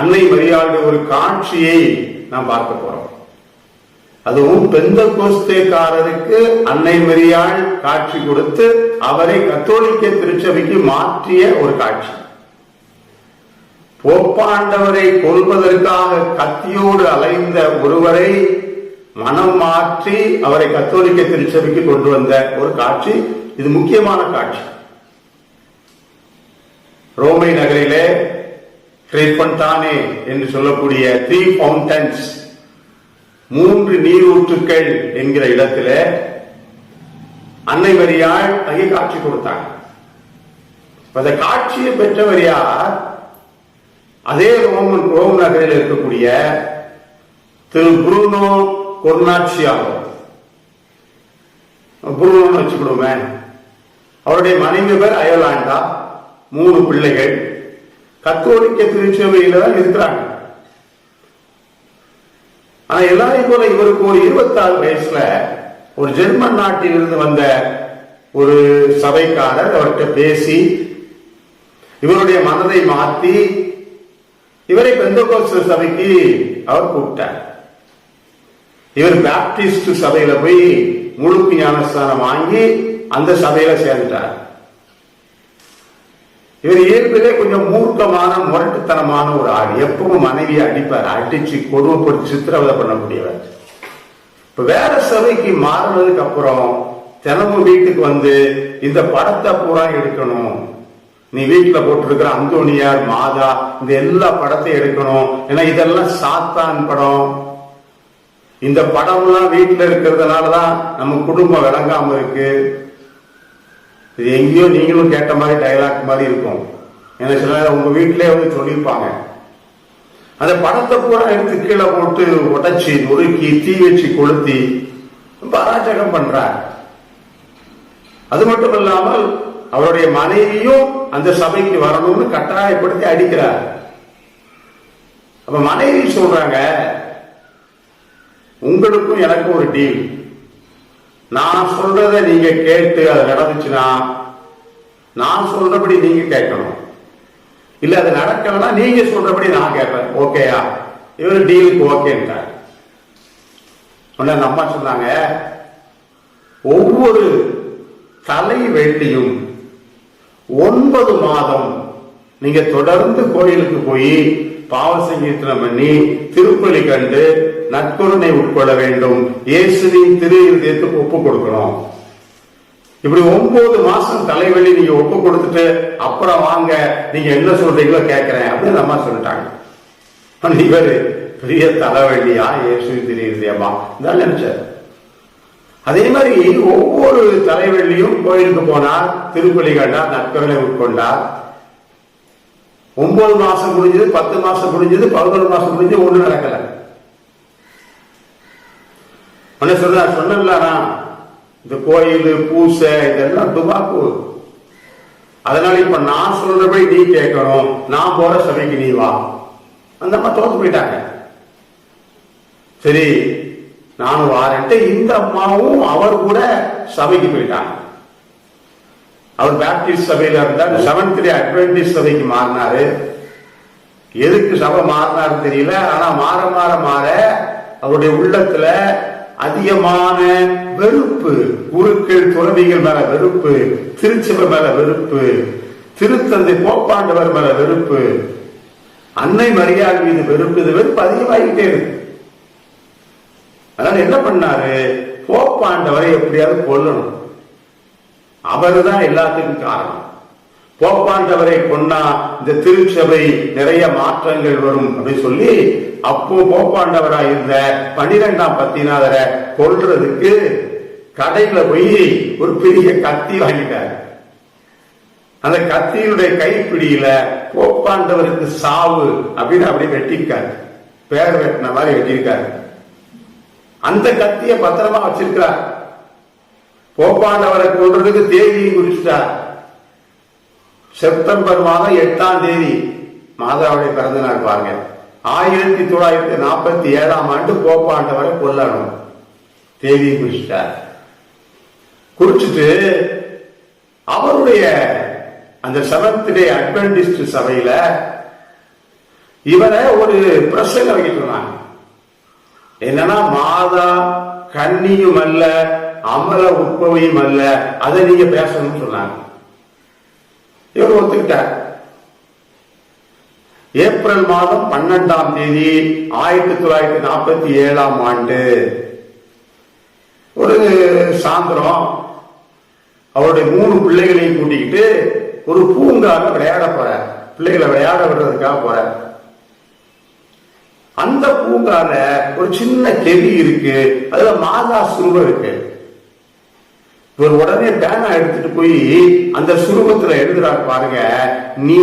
அன்னை மரியாளுடைய ஒரு காட்சியை நாம் பார்க்க போறோம். அதுவும் பெந்த கோஸ்தேக்காரருக்கு அன்னை மரியாள் காட்சி கொடுத்து அவரை கத்தோலிக்க திருச்சபைக்கு மாற்றிய ஒரு காட்சி. போப்பாண்டவரை கொள்வதற்காக கத்தியோடு அலைந்த ஒருவரை மனம் மாற்றி அவரை கத்தோலிக்க திருச்சபைக்கு கொண்டு வந்த ஒரு காட்சி. இது முக்கியமான காட்சி. ரோமை நகரிலே ட்ரிபன்டானே என்று சொல்லக்கூடிய த்ரீ ஃபவுண்டன்ஸ் மூன்று நீரூற்றுக்கள் என்கிற இடத்துல அன்னை மரியாள் அங்கே காட்சி கொடுத்தாங்க. அந்த காட்சியை பெற்றவர் யார்? அதே ரோமன் ரோம் நகரில் இருக்கக்கூடிய திரு புருனோ கொர்னாட்சியாவோ புருனோன்னு வச்சுக்கிடுவோமே. அவருடைய மனைவி பேர் அயலாண்டா மூணு பிள்ளைகள். கத்தோலிக்க திருச்சபையில தான் இருக்கிறாங்க. ஆனா எல்லாரையும் போல இவருக்கு ஒரு இருபத்தாறு வயசுல ஒரு ஜெர்மன் நாட்டில் இருந்து வந்த ஒரு சபைக்காரர் அவர்கிட்ட பேசி இவருடைய மனதை மாத்தி இவரை பெந்தகோஸ்த சபைக்கு அவர் கூப்பிட்டார். இவர் பேப்டிஸ்ட் சபையில போய் முழுக்கு ஞானஸ்தானம் வாங்கி அந்த சபையில சேர்ந்தார் இவர் இயல்பிலே கொஞ்சம் மூர்க்கமான முரட்டுத்தனமான ஒரு ஆள். எப்பவும் மனைவியை அடிப்பார். அடிச்சு கொடுமைப்படுத்தி சித்திரவதை பண்ணக்கூடியவர். இப்ப வேற சபைக்கு மாறினதுக்கு அப்புறம் தினமும் வீட்டுக்கு வந்து இந்த படத்தை பூரா எடுக்கணும். நீ வீட்டுல போட்டிருக்கிற அந்தோனியார் மாதா இந்த எல்லா படத்தையும் எடுக்கணும். ஏன்னா இதெல்லாம் சாத்தான் படம். இந்த படம்லாம் வீட்டுல இருக்கிறதுனாலதான் நம்ம குடும்பம் விளங்காம இருக்கு. இது எங்கேயோ நீங்களும் கேட்ட மாதிரி டைலாக் மாதிரி இருக்கும். ஏன்னா சில நேரம் உங்க வீட்டிலே வந்து சொல்லியிருப்பாங்க. அந்த படத்தை பூரா எடுத்து கீழே போட்டு உடைச்சி நொறுக்கி தீ வச்சு கொளுத்தி ரொம்ப அராஜகம் பண்றார். அது மட்டும் இல்லாமல் அவருடைய மனைவியும் அந்த சபைக்கு வரணும்னு கட்டாயப்படுத்தி அடிக்கிறார். அப்ப மனைவி சொல்றாங்க உங்களுக்கும் எனக்கும் ஒரு டீல் நான் சொல்றத நீங்க கேட்டு அது நடந்துச்சுன்னா நான் சொல்றபடி நீங்க கேட்கணும். இல்ல அது நடக்கலன்னா நீங்க சொல்றபடி நான் கேட்பேன். ஓகேயா இவர் டீலுக்கு ஓகேன்ட்டார் உடனே நம்ம அம்மா சொன்னாங்க ஒவ்வொரு தலை வெள்ளியும் ஒன்பது மாதம் நீங்க தொடர்ந்து கோயிலுக்கு போய் பாவ சங்கீர்த்தனம் பண்ணி திருப்பலி கண்டு நற்கருணை உட்கொள்ள வேண்டும். இயேசுவின் திரு இருதயத்துக்கு ஒப்பு கொடுக்கணும். இப்படி ஒன்பது மாசம் தலைவலி நீங்க ஒப்பு கொடுத்துட்டு அப்புறம் வாங்க நீங்க என்ன சொல்றீங்களோ கேட்கிறேன் அப்படின்னு அம்மா சொல்லிட்டாங்க. இவர் இவரு பெரிய தலைவலியா இயேசுவின் திரு இருதயமா தான் நினைச்சார். அதே மாதிரி ஒவ்வொரு தலைவலியும் கோயிலுக்கு போனார் திருப்பலி கண்டார் நற்கருணை உட்கொண்டார். ஒன்பது மாசம் முடிஞ்சது பத்து மாசம் முடிஞ்சது பதினொரு மாசம் முடிஞ்சது ஒண்ணு நடக்கல. சொல்ல சொல்ற சொன்னா இந்த கோயில் பூசை இதெல்லாம் துபாக்கு. அதனால இப்ப நான் சொல்றபடி நீ கேட்கணும். நான் போற சபைக்கு நீ வா. அந்த அம்மா தோத்து போயிட்டாங்க. சரி நானும் வாரன்ட்டு இந்த அம்மாவும் அவர் கூட சபைக்கு போயிட்டாங்க. அவர் பேப்டிஸ்ட் சபையில இருந்தார். செவன்த் டே அட்வென்டிஸ்ட் சபைக்கு மாறினாரு. எதுக்கு சபை மாறினாரு தெரியல. ஆனா மாற மாற மாற அவருடைய உள்ளத்துல அதிகமான வெறுப்பு. குருக்கள் துறவிகள் மேல வெறுப்பு. திருச்சிவர் மேல வெறுப்பு. திருத்தந்தை போப்பாண்டவர் மேல வெறுப்பு. அன்னை மரியாதை மீது வெறுப்பு இது வெறுப்பு அதிகமாகிட்டே இருக்கு. அதனால என்ன பண்ணாரு? போப்பாண்டவரை எப்படியாவது கொல்லணும். அவர் தான் எல்லாத்துக்கும் காரணம். போப்பாண்டவரை கொன்னா இந்த திருச்சபை நிறைய மாற்றங்கள் வரும் அப்படின்னு சொல்லி அப்போ போப்பாண்டவரா இருந்த பனிரெண்டாம் பத்தினாதரை கொள்றதுக்கு கடையில போய் ஒரு பெரிய கத்தி வாங்கிட்டார். அந்த கத்தியினுடைய கைப்பிடியில போப்பாண்டவருக்கு சாவு அப்படின்னு அப்படியே வெட்டியிருக்காரு பேர் வெட்டின மாதிரி வெட்டியிருக்காரு. அந்த கத்திய பத்திரமா வச்சிருக்கிறார். போப்பாண்டவரை கொள்றதுக்கு தேதியும் குறிச்சிட்டார் செப்டம்பர் மாதம் எட்டாம் தேதி மாதாவுடைய பிறந்த நாள் பாருங்க. ஆயிரத்தி தொள்ளாயிரத்தி நாற்பத்தி ஏழாம் ஆண்டு போப்பாண்டவரை கொல்லணும். தேதி குறிச்சிட்டார். குறிச்சிட்டு அவருடைய அந்த செவன்த் டே அட்வென்டிஸ்ட் சபையில இவரை ஒரு பிரசங்க வைக்கிட்டு இருந்தாங்க என்னன்னா மாதா கன்னியும் அல்ல அமல உட்பவையும் அல்ல அதை நீங்க பேசணும்னு சொன்னாங்க. இவர் ஒத்துக்கிட்டார். ஏப்ரல் மாதம் பன்னெண்டாம் தேதி ஆயிரத்தி தொள்ளாயிரத்தி நாற்பத்தி ஏழாம் ஆண்டு ஒரு சாயந்தரம் அவருடைய மூணு பிள்ளைகளையும் கூட்டிக்கிட்டு ஒரு பூங்கால விளையாட போற பிள்ளைகளை விளையாட விடுறதுக்காக போற அந்த பூங்கால ஒரு சின்ன கெவி இருக்கு. அதுல மாதா சுருவம் இருக்கு. இவர் உடனே பேனா எடுத்துட்டு போய் அந்த சுரூபத்துல எழுதுறாரு பாருங்க நீ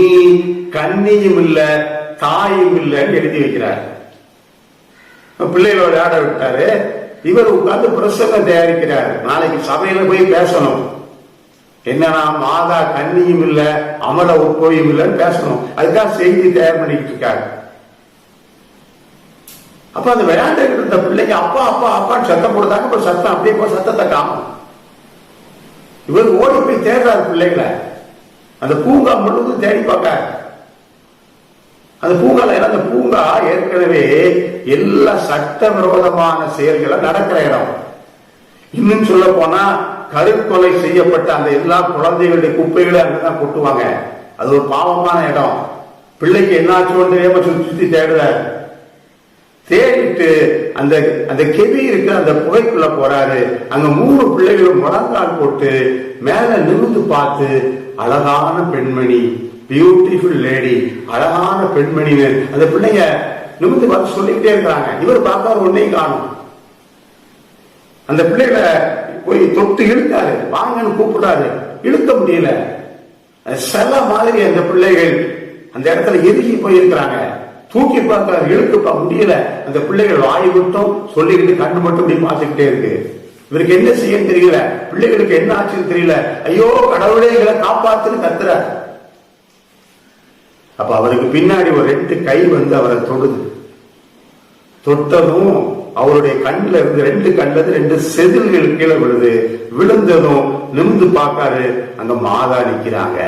கண்ணியும் இல்ல தாயும் இல்லைன்னு எழுதி வைக்கிறார். பிள்ளைகளோட ஆட விட்டாரு. இவர் உட்கார்ந்து பிரசங்கம் தயாரிக்கிறார். நாளைக்கு சபையில போய் பேசணும். என்னன்னா மாதா கன்னியும் இல்ல அமல உட்கோயும் இல்லைன்னு பேசணும். அதுதான் செய்தி தயார் பண்ணிட்டு இருக்காரு. அப்ப அந்த விளையாண்டு இருந்த பிள்ளைங்க அப்பா அப்பா அப்பான்னு சத்தம் போடுறாங்க சத்தம் அப்படியே போய் சத்தத்தை காணும். இவர் ஓடி போய் தேடுறாரு பிள்ளைகளை. அந்த பூங்கா முழுவதும் தேடி பார்க்க அந்த பூங்கால ஏன்னா அந்த பூங்கா ஏற்கனவே எல்லா சட்ட விரோதமான செயல்களை நடக்கிற இடம். இன்னும் சொல்ல போனா கருக்கொலை செய்யப்பட்ட அந்த எல்லா குழந்தைகளுடைய குப்பைகளை அங்கதான் கொட்டுவாங்க. அது ஒரு பாவமான இடம். பிள்ளைக்கு என்னாச்சுன்னு தெரியாம சுத்தி தேடுற தேடிட்டு அந்த அந்த கெவி இருக்கு அந்த புகைக்குள்ள போறாரு. அங்க மூணு பிள்ளைகளும் முழங்கால் போட்டு மேல நிமிந்து பார்த்து அழகான பெண்மணி பியூட்டிஃபுல் லேடி அழகான பெண்மணின்னு. அந்த பிள்ளைங்க நிமிந்து பார்த்து சொல்லிக்கிட்டே இருக்கிறாங்க. இவர் பார்த்தாரு ஒன்னையும் காணும். அந்த பிள்ளைகளை போய் தொட்டு இழுத்தாரு வாங்கன்னு கூப்பிடாரு இழுக்க முடியல. சில மாதிரி அந்த பிள்ளைகள் அந்த இடத்துல எருகி போயிருக்கிறாங்க. தூக்கி பார்க்க இழுக்க முடியல. அந்த பிள்ளைகள் வாய் மட்டும் சொல்லிக்கிட்டு கண்ணு மட்டும் இப்படி பார்த்துக்கிட்டே இருக்கு. இவருக்கு என்ன செய்ய தெரியல. பிள்ளைகளுக்கு என்ன ஆச்சுன்னு தெரியல. ஐயோ கடவுளே எங்களை காப்பாத்துன்னு கத்துற அப்ப அவருக்கு பின்னாடி ஒரு ரெண்டு கை வந்து அவரை தொடுது. தொட்டதும் அவருடைய கண்ணுல இருந்து ரெண்டு கண்ணுல இருந்து ரெண்டு செதில்கள் கீழே விழுது. விழுந்ததும் நிமிந்து பார்க்காரு. அங்க மாதா நிக்கிறாங்க.